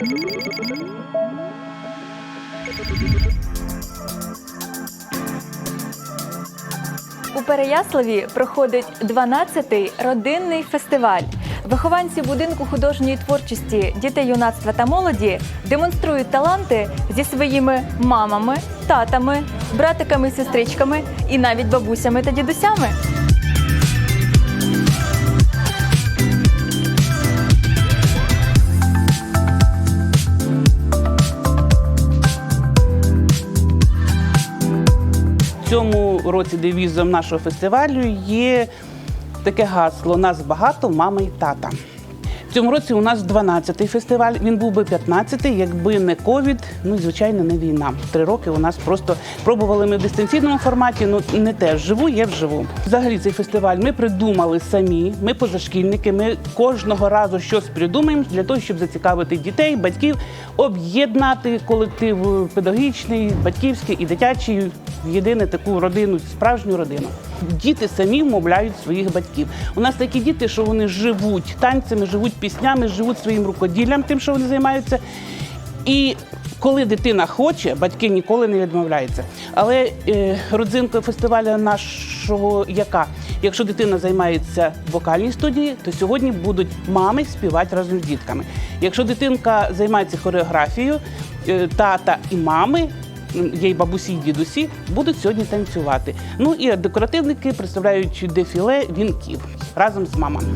У Переяславі проходить 12-й родинний фестиваль. Вихованці будинку художньої творчості дітей юнацтва та молоді демонструють таланти зі своїми мамами, татами, братиками, сестричками і навіть бабусями та дідусями. Цьому році девізом нашого фестивалю є таке гасло Нас багато, мами і тата. Цьому році у нас 12-й фестиваль. Він був би 15-й, якби не ковід, ну і звичайно не війна. Три роки у нас просто пробували ми в дистанційному форматі, ну не те живу, є вживу. Взагалі цей фестиваль ми придумали самі. Ми позашкільники. Ми кожного разу щось придумаємо для того, щоб зацікавити дітей, батьків, об'єднати колектив педагогічний, батьківський і дитячий в єдину таку родину, справжню родину. Діти самі вмовляють своїх батьків. У нас такі діти, що вони живуть танцями, живуть піснями, живуть своїм рукоділлям, тим, що вони займаються. І коли дитина хоче, батьки ніколи не відмовляються. Але е, родзинка фестивалю нашого яка? Якщо дитина займається в вокальній студії, то сьогодні будуть мами співати разом з дітками. Якщо дитинка займається хореографією, е, тата і мами. Й бабусі, і дідусі будуть сьогодні танцювати. Ну і декоративники представляють дефіле вінків разом з мамами.